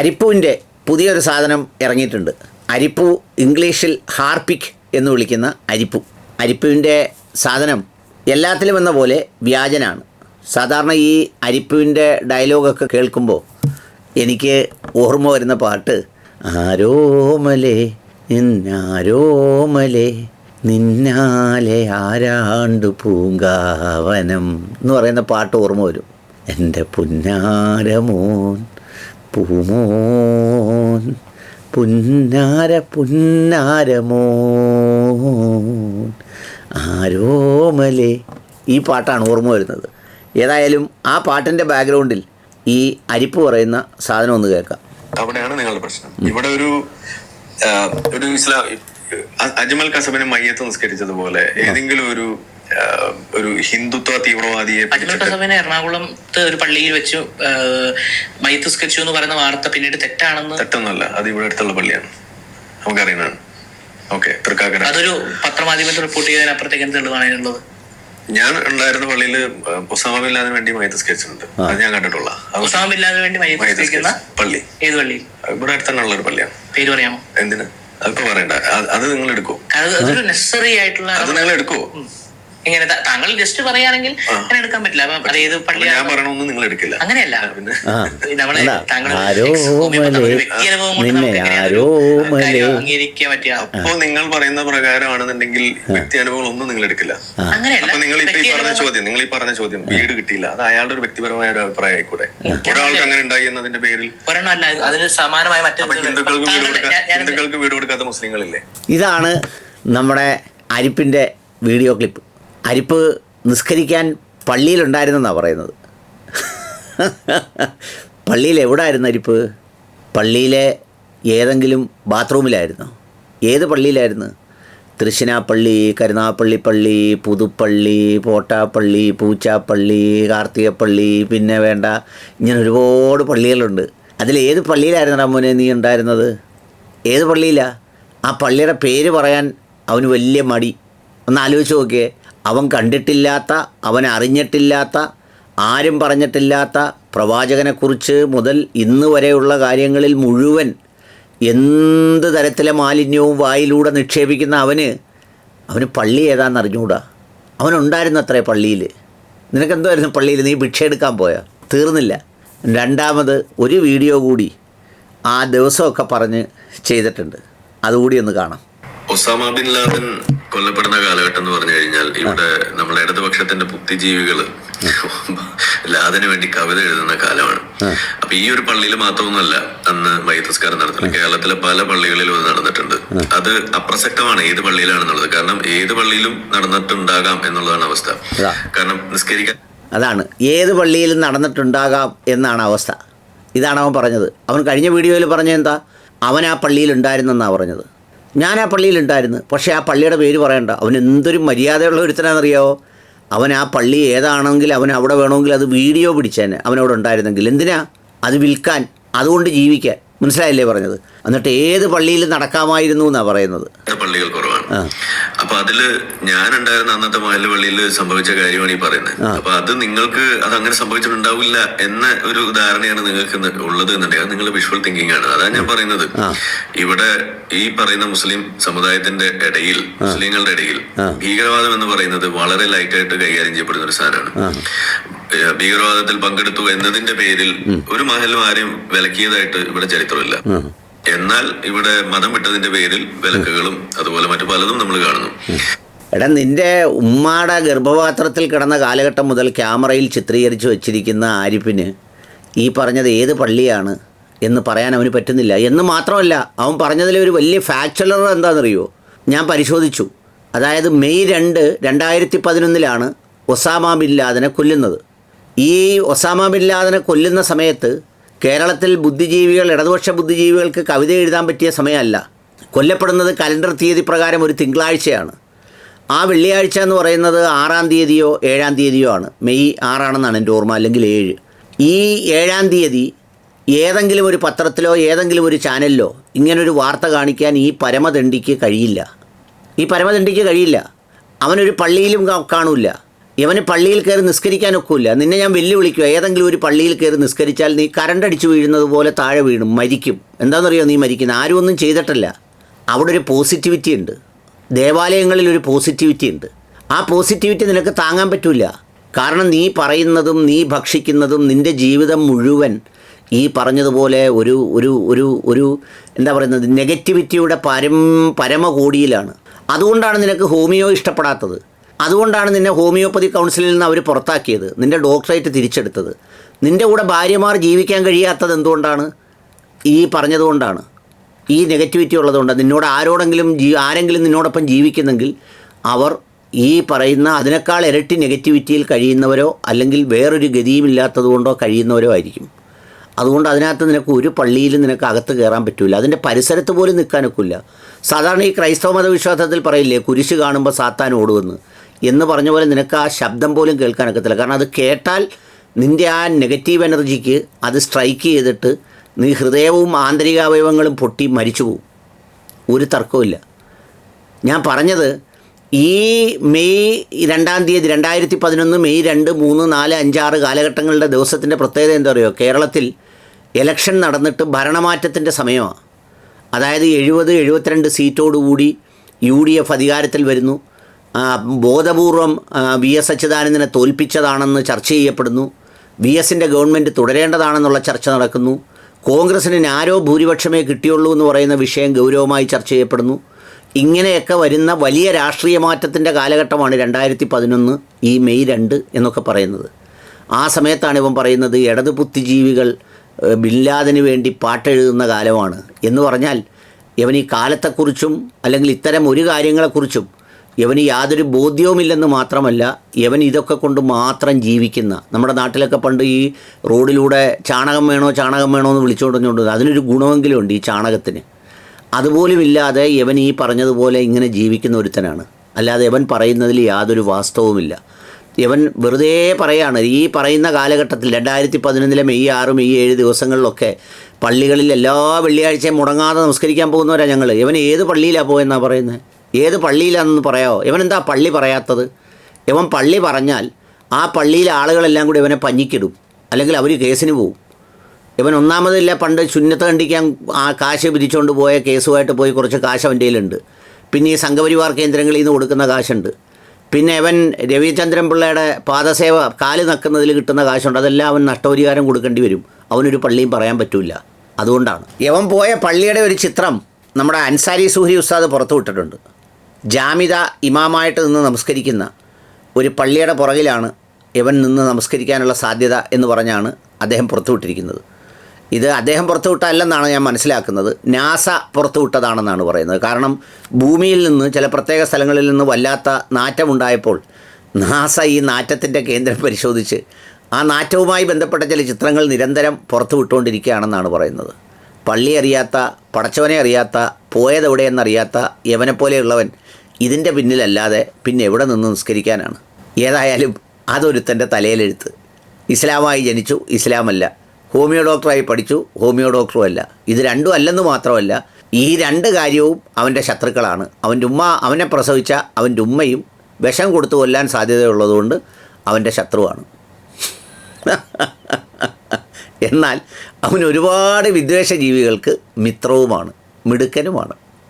അരിപ്പുവിന്റെ പുതിയൊരു സാധനം ഇറങ്ങിയിട്ടുണ്ട്. അരിപ്പൂ ഇംഗ്ലീഷിൽ ഹാർപിക് എന്ന് വിളിക്കുന്ന അരിപ്പൂ. അരിപ്പൂവിന്റെ സാധനം എല്ലാത്തിലും എന്ന പോലെ വ്യാജനാണ്. സാധാരണ ഈ അരിപ്പുവിന്റെ ഡയലോഗൊക്കെ കേൾക്കുമ്പോൾ എനിക്ക് ഓർമ്മ വരുന്ന പാട്ട് ആരോമലേ നിന്നാരോമലേ നിന്നാലെ ആരാണ്ടു പൂങ്കാവനം എന്ന് പറയുന്ന പാട്ട് ഓർമ്മ വരും. എന്റെ പുന്നാരമോൻ പൂമോൻ പുന്നാര പുന്നാരമോൻ ആരോമലേ. ഈ പാട്ടാണ് ഓർമ്മ വരുന്നത്. ഏതായാലും ആ പാട്ടിന്റെ ബാക്ക്ഗ്രൗണ്ടിൽ ഈ അരിപ്പ് പറയുന്ന സാധനം ഒന്ന് കേൾക്കാം. അവിടെയാണ് നിങ്ങളുടെ പ്രശ്നം. ഇവിടെ ഒരു ഒരു ഇസ്ലാം അജ്മൽ കസബിനെ മയ്യത്ത് നിസ്കരിച്ചതുപോലെ ഏതെങ്കിലും ഒരു ഒരു ഹിന്ദുത്വ തീവ്രവാദിയെ സമയം എറണാകുളത്ത് ഒരു പള്ളിയിൽ വെച്ച്. മൈത്തുസ്കരിച്ചു എന്ന് പറയുന്ന വാർത്ത പിന്നീട് തെറ്റാണെന്ന് തെറ്റൊന്നല്ല അത് ഇവിടെ അടുത്തുള്ള പള്ളിയാണ്. നമുക്കറിയുന്നതാണ്. ഓക്കെ തൃക്കാക്കര. അതൊരു പത്രമാധ്യമത്തിൽ റിപ്പോർട്ട് ചെയ്തതിനപ്പുറത്തേക്ക് എന്ത് തെളിവാണുള്ളത് ഞാൻ ഉണ്ടായിരുന്ന പള്ളിയിൽ ലാദന് വേണ്ടി മൈതസ്കരിച്ചിട്ടുണ്ട് അത് ഞാൻ കണ്ടിട്ടുള്ള. ബില്ലാദിന് വേണ്ടി മയ്യത്ത് പള്ളി. ഏത് പള്ളി? ഇവിടെ അടുത്ത് ഉള്ള ഒരു പള്ളിയാണ്. പേര് പറയാമോ? എന്തിന്? അതിപ്പോ പറയണ്ട. അത് നിങ്ങൾ എടുക്കോ. അത് നെസസറി ആയിട്ടുള്ള അത് നിങ്ങൾ എടുക്കോ. ഇങ്ങനെ താങ്കൾ ജസ്റ്റ് പറയുകയാണെങ്കിൽ അങ്ങനെ എടുക്കാൻ പറ്റില്ല. അപ്പൊ അതായത് പള്ളി ഞാൻ പറയണൊന്നും നിങ്ങൾ എടുക്കില്ല. അങ്ങനെയല്ല. നമ്മളെ താങ്കൾ വ്യക്തി അനുഭവം കൊണ്ട് നമുക്ക് അംഗീകരിക്കാൻ പറ്റിയ അപ്പോ നിങ്ങൾ പറയുന്ന പ്രകാരമാണെന്നുണ്ടെങ്കിൽ വ്യക്തി അനുഭവങ്ങളൊന്നും നിങ്ങൾ എടുക്കില്ല. അങ്ങനെയല്ല. നിങ്ങൾ ഇപ്പൊ ഈ പറഞ്ഞ ചോദ്യം നിങ്ങൾ ഈ പറഞ്ഞ ചോദ്യം വീട് കിട്ടിയില്ല. അത് അയാളുടെ ഒരു വ്യക്തിപരമായ ഒരു അഭിപ്രായം ആയിക്കൂടെ? ഒരാൾക്ക് അങ്ങനെ ഉണ്ടായി എന്നതിന്റെ പേരിൽ? അതിന് സമാനമായ മറ്റു ഹിന്ദുക്കൾക്ക് വീട് താങ്കൾ- കൊടുക്കാ ഞാൻ- ഞാൻ- ഹിന്ദുക്കൾക്ക് വീട് കൊടുക്കാത്ത മുസ്ലിങ്ങളില്ലേ? ഇതാണ് നമ്മുടെ അരിപ്പിന്റെ വീഡിയോ ക്ലിപ്പ്. അരിപ്പ് നിസ്കരിക്കാൻ പള്ളിയിലുണ്ടായിരുന്നെന്നാണ് പറയുന്നത്. പള്ളിയിൽ എവിടെ ആയിരുന്നു അരിപ്പ്? പള്ളിയിലെ ഏതെങ്കിലും ബാത്റൂമിലായിരുന്നു? ഏത് പള്ളിയിലായിരുന്നു? തൃശ്ശിനാപ്പള്ളി കരുനാപ്പള്ളി പള്ളി പുതുപ്പള്ളി പോട്ടാപ്പള്ളി പൂച്ചാപ്പള്ളി കാർത്തികപ്പള്ളി പിന്നെ വേണ്ട ഇങ്ങനെ ഒരുപാട് പള്ളികളുണ്ട്. അതിൽ ഏത് പള്ളിയിലായിരുന്നു മോനെ നീ ഉണ്ടായിരുന്നത്? ഏത് പള്ളിയിലാണ് ആ പള്ളിയുടെ പേര് പറയാൻ അവന് വലിയ മടി. ഒന്ന് ആലോചിച്ച് നോക്കിയേ. അവൻ കണ്ടിട്ടില്ലാത്ത അവൻ അറിഞ്ഞിട്ടില്ലാത്ത ആരും പറഞ്ഞിട്ടില്ലാത്ത പ്രവാചകനെക്കുറിച്ച് മുതൽ ഇന്ന് വരെയുള്ള കാര്യങ്ങളിൽ മുഴുവൻ എന്ത് തരത്തിലെ മാലിന്യവും വായിലൂടെ നിക്ഷേപിക്കുന്ന അവന് അവന് പള്ളി ഏതാണെന്ന് അറിഞ്ഞുകൂടാ അവനുണ്ടായിരുന്നു അത്രേ പള്ളിയിൽ. നിനക്കെന്തായിരുന്നു പള്ളിയിൽ? നീ ഭിക്ഷ എടുക്കാൻ പോയാൽ തീർന്നില്ല. രണ്ടാമത് ഒരു വീഡിയോ കൂടി ആ ദിവസമൊക്കെ പറഞ്ഞ് ചെയ്തിട്ടുണ്ട്. അതുകൂടി ഒന്ന് കാണാം. ഒസാമ ബിൻ ലാദൻ കൊല്ലപ്പെടുന്ന കാലഘട്ടം എന്ന് പറഞ്ഞു കഴിഞ്ഞാൽ ഇവിടെ നമ്മുടെ ഇടതുപക്ഷത്തിന്റെ ബുദ്ധിജീവികൾ ലാദന് വേണ്ടി കവിത എഴുതുന്ന കാലമാണ്. അപ്പൊ ഈ ഒരു പള്ളിയിൽ മാത്രമൊന്നുമല്ല അന്ന് മൈതസ്കാരം നടത്തുന്നത്. കേരളത്തിലെ പല പള്ളികളിലും അത് നടന്നിട്ടുണ്ട്. അത് അപ്രസക്തമാണ് ഏത് പള്ളിയിലാണെന്നുള്ളത്. കാരണം ഏത് പള്ളിയിലും നടന്നിട്ടുണ്ടാകാം എന്നുള്ളതാണ് അവസ്ഥ. കാരണം നിസ്കരിക്കാൻ അതാണ്. ഏത് പള്ളിയിലും നടന്നിട്ടുണ്ടാകാം എന്നാണ് അവസ്ഥ. ഇതാണ് അവൻ പറഞ്ഞത്. അവൻ കഴിഞ്ഞ വീഡിയോയിൽ പറഞ്ഞ എന്താ? അവൻ ആ പള്ളിയിൽ ഉണ്ടായിരുന്നെന്നാണ് പറഞ്ഞത്. ഞാൻ ആ പള്ളിയിൽ ഉണ്ടായിരുന്നു പക്ഷേ ആ പള്ളിയുടെ പേര് പറയണ്ട. അവൻ എന്തൊരു മര്യാദയുള്ള ഒരുത്തനാണെന്നറിയാവോ? അവൻ ആ പള്ളി ഏതാണെങ്കിൽ അവൻ അവിടെ വേണമെങ്കിൽ അത് വീഡിയോ പിടിച്ചേനെ. അവനവിടെ ഉണ്ടായിരുന്നെങ്കിൽ. എന്തിനാ? അത് വിൽക്കാൻ. അതുകൊണ്ട് ജീവിക്കാൻ. മനസ്സിലായില്ലേ പറഞ്ഞത്? എന്നിട്ട് ഏത് പള്ളിയിൽ നടക്കാമായിരുന്നു എന്നാണ് പറയുന്നത്? പള്ളികൾ കുറവാണ്. അപ്പൊ അതിൽ ഞാൻ ഉണ്ടായിരുന്ന അന്നത്തെ മഹൽ പള്ളിയിൽ സംഭവിച്ച കാര്യമാണ് ഈ പറയുന്നത്. അപ്പൊ അത് നിങ്ങൾക്ക് അത് അങ്ങനെ സംഭവിച്ചിട്ടുണ്ടാവില്ല എന്ന ഒരു ധാരണയാണ് നിങ്ങൾക്ക് ഉള്ളത് എന്നുണ്ടെങ്കിൽ അത് നിങ്ങളുടെ വിഷ്വൽ തിങ്കിങ് ആണ്. അതാണ് ഞാൻ പറയുന്നത്. ഇവിടെ ഈ പറയുന്ന മുസ്ലിം സമുദായത്തിന്റെ ഇടയിൽ മുസ്ലിങ്ങളുടെ ഇടയിൽ ഭീകരവാദം എന്ന് പറയുന്നത് വളരെ ലൈറ്റായിട്ട് കൈകാര്യം ചെയ്യപ്പെടുന്ന ഒരു സാധനമാണ്. ഭീകരവാദത്തിൽ പങ്കെടുത്തു എന്നതിന്റെ പേരിൽ ഒരു മഹലും ആരെയും വിലക്കിയതായിട്ട് ഇവിടെ ചരിത്രമില്ല. എന്നാൽ ഇവിടെ മതം വിട്ടതിന്റെ പേരിൽ വിലക്കുകളും അതുപോലെ മറ്റു പലതും നമ്മൾ കാണുന്നു. എടാ നിന്റെ ഉമ്മാടെ ഗർഭപാത്രത്തിൽ കിടന്ന കാലഘട്ടം മുതൽ ക്യാമറയിൽ ചിത്രീകരിച്ചു വെച്ചിരിക്കുന്ന ആരിഫിന് ഈ പറഞ്ഞത് ഏത് പള്ളിയാണ് എന്ന് പറയാൻ അവന് പറ്റുന്നില്ല. എന്ന് മാത്രമല്ല അവൻ പറഞ്ഞതിൽ ഒരു വലിയ ഫാക്ച്വലർ എന്താണെന്നറിയോ? ഞാൻ പരിശോധിച്ചു. അതായത് മെയ് രണ്ട് രണ്ടായിരത്തി പതിനൊന്നിലാണ് ഒസാമ ബിൻ ലാദനെ കൊല്ലുന്നത്. ഈ ഒസാമ ബിൻ ലാദനെ കൊല്ലുന്ന സമയത്ത് കേരളത്തിൽ ബുദ്ധിജീവികൾ ഇടതുപക്ഷ ബുദ്ധിജീവികൾക്ക് കവിത എഴുതാൻ പറ്റിയ സമയമല്ല. കൊല്ലപ്പെടുന്നത് കലണ്ടർ തീയതി പ്രകാരം ഒരു തിങ്കളാഴ്ചയാണ്. ആ വെള്ളിയാഴ്ച എന്ന് പറയുന്നത് ആറാം തീയതിയോ ഏഴാം തീയതിയോ ആണ്. മെയ് ആറാണെന്നാണ് എന്റെ ഓർമ്മ അല്ലെങ്കിൽ ഏഴ്. ഈ ഏഴാം തീയതി ഏതെങ്കിലും ഒരു പത്രത്തിലോ ഏതെങ്കിലും ഒരു ചാനലിലോ ഇങ്ങനൊരു വാർത്ത കാണിക്കാൻ ഈ പരമദണ്ഡിക്ക് കഴിയില്ല. ഈ പരമദണ്ഡിക്ക് കഴിയില്ല. അവനൊരു പള്ളിയിലും കാണില്ല. കാണൂല ഇവന് പള്ളിയിൽ കയറി നിസ്കരിക്കാനൊക്കില്ല. നിന്നെ ഞാൻ വെല്ലുവിളിക്കുക ഏതെങ്കിലും ഒരു പള്ളിയിൽ കയറി നിസ്കരിച്ചാൽ നീ കരണ്ടടിച്ചു വീഴുന്നത് പോലെ താഴെ വീണും മരിക്കും. എന്താണെന്നറിയോ നീ മരിക്കുന്നത് ആരും ഒന്നും ചെയ്തിട്ടല്ല. അവിടെ ഒരു പോസിറ്റിവിറ്റി ഉണ്ട്. ദേവാലയങ്ങളിൽ ഒരു പോസിറ്റിവിറ്റി ഉണ്ട്. ആ പോസിറ്റിവിറ്റി നിനക്ക് താങ്ങാൻ പറ്റില്ല കാരണം നീ പറയുന്നതും നീ ഭക്ഷിക്കുന്നതും നിന്റെ ജീവിതം മുഴുവൻ ഈ പറഞ്ഞതുപോലെ ഒരു ഒരു ഒരു ഒരു എന്താ പറയുന്നത് നെഗറ്റിവിറ്റിയുടെ പരം പരമകോടിയിലാണ്. അതുകൊണ്ടാണ് നിനക്ക് ഹോമിയോ ഇഷ്ടപ്പെടാത്തത്. അതുകൊണ്ടാണ് നിന്നെ ഹോമിയോപ്പതി കൗൺസിലിൽ നിന്ന് അവർ പുറത്താക്കിയത്. നിന്റെ ഡോക്ടറേറ്റ് തിരിച്ചെടുത്തത്. നിന്റെ കൂടെ ഭാര്യമാർ ജീവിക്കാൻ കഴിയാത്തത് എന്തുകൊണ്ടാണ്? ഈ പറഞ്ഞതുകൊണ്ടാണ് ഈ നെഗറ്റിവിറ്റി ഉള്ളതുകൊണ്ട് നിന്നോട് ആരോടെങ്കിലും ജീ ആരെങ്കിലും നിന്നോടൊപ്പം ജീവിക്കുന്നെങ്കിൽ അവർ ഈ പറയുന്ന അതിനേക്കാൾ ഇരട്ടി നെഗറ്റിവിറ്റിയിൽ കഴിയുന്നവരോ അല്ലെങ്കിൽ വേറൊരു ഗതിയുമില്ലാത്തതുകൊണ്ടോ കഴിയുന്നവരോ ആയിരിക്കും. അതുകൊണ്ട് അതിനകത്ത് നിനക്ക് ഒരു പള്ളിയിലും നിനക്ക് അകത്ത് കയറാൻ പറ്റില്ല അതിന്റെ പരിസരത്ത് പോലും നിൽക്കാനൊക്കില്ല. സാധാരണ ഈ ക്രൈസ്തവ മതവിശ്വാസത്തിൽ പറയില്ലേ കുരിശ് കാണുമ്പോൾ സാത്താൻ ഓടുമെന്ന്. എന്ന് പറഞ്ഞ പോലെ നിനക്ക് ആ ശബ്ദം പോലും കേൾക്കാനൊക്കത്തില്ല കാരണം അത് കേട്ടാൽ നിന്റെ ആ നെഗറ്റീവ് എനർജിക്ക് അത് സ്ട്രൈക്ക് ചെയ്തിട്ട് നീ ഹൃദയവും ആന്തരികാവയവങ്ങളും പൊട്ടി മരിച്ചു പോവും. ഒരു തർക്കവുമില്ല ഞാൻ പറഞ്ഞത് ഈ മെയ് രണ്ടാം തീയതി രണ്ടായിരത്തി പതിനൊന്ന് മെയ് രണ്ട് മൂന്ന് നാല് അഞ്ചാറ് കാലഘട്ടങ്ങളുടെ ദിവസത്തിന്റെ പ്രത്യേകത എന്താ പറയുക കേരളത്തിൽ എലക്ഷൻ നടന്നിട്ട് ഭരണമാറ്റത്തിന്റെ സമയമാണ് അതായത് എഴുപത് എഴുപത്തിരണ്ട് സീറ്റോടുകൂടി യു ഡി എഫ് അധികാരത്തിൽ വരുന്നു. ബോധപൂർവം വി എസ് അച്യുതാനന്ദനെ തോൽപ്പിച്ചതാണെന്ന് ചർച്ച ചെയ്യപ്പെടുന്നു. വി എസിന്റെ ഗവൺമെന്റ് തുടരേണ്ടതാണെന്നുള്ള ചർച്ച നടക്കുന്നു. കോൺഗ്രസിന് ആരോ ഭൂരിപക്ഷമേ കിട്ടിയുള്ളൂ എന്ന് പറയുന്ന വിഷയം ഗൗരവമായി ചർച്ച ചെയ്യപ്പെടുന്നു. ഇങ്ങനെയൊക്കെ വരുന്ന വലിയ രാഷ്ട്രീയ മാറ്റത്തിന്റെ കാലഘട്ടമാണ് രണ്ടായിരത്തി പതിനൊന്ന് ഈ മെയ് രണ്ട് എന്നൊക്കെ പറയുന്നത്. ആ സമയത്താണ് ഇവൻ പറയുന്നത് ഇടത് ബുദ്ധിജീവികൾ ഏഹ്, വേണ്ടി പാട്ടെഴുതുന്ന കാലമാണ്. എന്ന് പറഞ്ഞാൽ ഇവൻ ഈ കാലത്തെക്കുറിച്ചും അല്ലെങ്കിൽ ഇത്തരം ഒരു കാര്യങ്ങളെക്കുറിച്ചും ഇവന് യാതൊരു ബോധ്യവുമില്ലെന്ന് മാത്രമല്ല ഇവൻ ഇതൊക്കെ കൊണ്ട് മാത്രം ജീവിക്കുന്ന. നമ്മുടെ നാട്ടിലൊക്കെ പണ്ട് ഈ റോഡിലൂടെ ചാണകം വേണോ ചാണകം വേണോ എന്ന് വിളിച്ചുകൊണ്ടുകൊണ്ട് അതിനൊരു ഗുണമെങ്കിലും ഉണ്ട് ഈ ചാണകത്തിന്. അതുപോലും ഇല്ലാതെ ഇവൻ ഈ പറഞ്ഞതുപോലെ ഇങ്ങനെ ജീവിക്കുന്ന ഒരുത്തനാണ്. അല്ലാതെ ഇവൻ പറയുന്നതിൽ യാതൊരു വാസ്തവുമില്ല. ഇവൻ വെറുതെ പറയാണ് ഈ പറയുന്ന കാലഘട്ടത്തിൽ രണ്ടായിരത്തി പതിനൊന്നിലെ മെയ് ആറ് മെയ് ഏഴ് ദിവസങ്ങളിലൊക്കെ പള്ളികളിൽ എല്ലാ വെള്ളിയാഴ്ചയും മുടങ്ങാതെ നമസ്കരിക്കാൻ പോകുന്നവരാണ് ഞങ്ങൾ ഇവൻ ഏത് പള്ളിയിലാണ് പോയെന്നാണ് പറയുന്നത് ഏത് പള്ളിയിലാണെന്ന് പറയാമോ എന്താ പള്ളി പറയാത്തത്? ഇവൻ പള്ളി പറഞ്ഞാൽ ആ പള്ളിയിലെ ആളുകളെല്ലാം കൂടി ഇവനെ പഞ്ഞിക്കിടും. അല്ലെങ്കിൽ അവർ കേസിന് പോവും. ഇവൻ ഒന്നാമതില്ല പണ്ട് ശുന്യത കണ്ടിക്കാൻ ആ കാശ് പിരിച്ചുകൊണ്ട് പോയ കേസുമായിട്ട് പോയി കുറച്ച് കാശ് അവന്റെ കയ്യിലുണ്ട്. പിന്നെ ഈ സംഘപരിവാർ കേന്ദ്രങ്ങളിൽ നിന്ന് കൊടുക്കുന്ന കാശുണ്ട്. പിന്നെ ഇവൻ രവിചന്ദ്രൻ പിള്ളയുടെ പാദസേവ കാൽ നക്കുന്നതിൽ കിട്ടുന്ന കാശുണ്ട്. അതെല്ലാം അവൻ നഷ്ടപരിഹാരം കൊടുക്കേണ്ടി വരും. അവനൊരു പള്ളിയും പറയാൻ പറ്റില്ല അതുകൊണ്ടാണ്. യവൻ പോയ പള്ളിയുടെ ഒരു ചിത്രം നമ്മുടെ അൻസാരി സൂഹി ഉസ്താദ് പുറത്തു വിട്ടിട്ടുണ്ട് ജാമിത ഇമാമായിട്ട് നിന്ന് നമസ്കരിക്കുന്ന ഒരു പള്ളിയുടെ പുറകിലാണ് ഇവൻ നിന്ന് നമസ്കരിക്കാനുള്ള സാധ്യത എന്ന് പറഞ്ഞാണ് അദ്ദേഹം പുറത്തുവിട്ടിരിക്കുന്നത്. ഇത് അദ്ദേഹം പുറത്തുവിട്ടല്ലെന്നാണ് ഞാൻ മനസ്സിലാക്കുന്നത്. നാസ പുറത്തുവിട്ടതാണെന്നാണ് പറയുന്നത്. കാരണം ഭൂമിയിൽ നിന്ന് ചില പ്രത്യേക സ്ഥലങ്ങളിൽ നിന്ന് വല്ലാത്ത നാറ്റമുണ്ടായപ്പോൾ നാസ ഈ നാറ്റത്തിന്റെ കേന്ദ്രം പരിശോധിച്ച് ആ നാറ്റവുമായി ബന്ധപ്പെട്ട ചില ചിത്രങ്ങൾ നിരന്തരം പുറത്തുവിട്ടുകൊണ്ടിരിക്കുകയാണെന്നാണ് പറയുന്നത്. പള്ളി അറിയാത്ത പടച്ചവനെ അറിയാത്ത പോയതെവിടെയെന്നറിയാത്ത യവനെപ്പോലെയുള്ളവൻ ഇതിന്റെ പിന്നിലല്ലാതെ പിന്നെ എവിടെ നിന്ന് നിസ്കരിക്കാനാണ്? ഏതായാലും അതൊരുത്തന്റെ തലയിലെഴുത്ത്. ഇസ്ലാമായി ജനിച്ചു ഇസ്ലാമല്ല. ഹോമിയോ ഡോക്ടറായി പഠിച്ചു ഹോമിയോ ഡോക്ടറും അല്ല. ഇത് രണ്ടും അല്ലെന്ന് മാത്രമല്ല ഈ രണ്ട് കാര്യവും അവന്റെ ശത്രുക്കളാണ്. അവന്റെ ഉമ്മ അവനെ പ്രസവിച്ച അവന്റെ ഉമ്മയും വിഷം കൊടുത്തു കൊല്ലാൻ സാധ്യതയുള്ളതുകൊണ്ട് അവന്റെ ശത്രുവാണ്. എന്നാൽ അവൻ ഒരുപാട് വിദ്വേഷ ജീവികൾക്ക് മിത്രവുമാണ്. മിടുക്കനുമാണ്.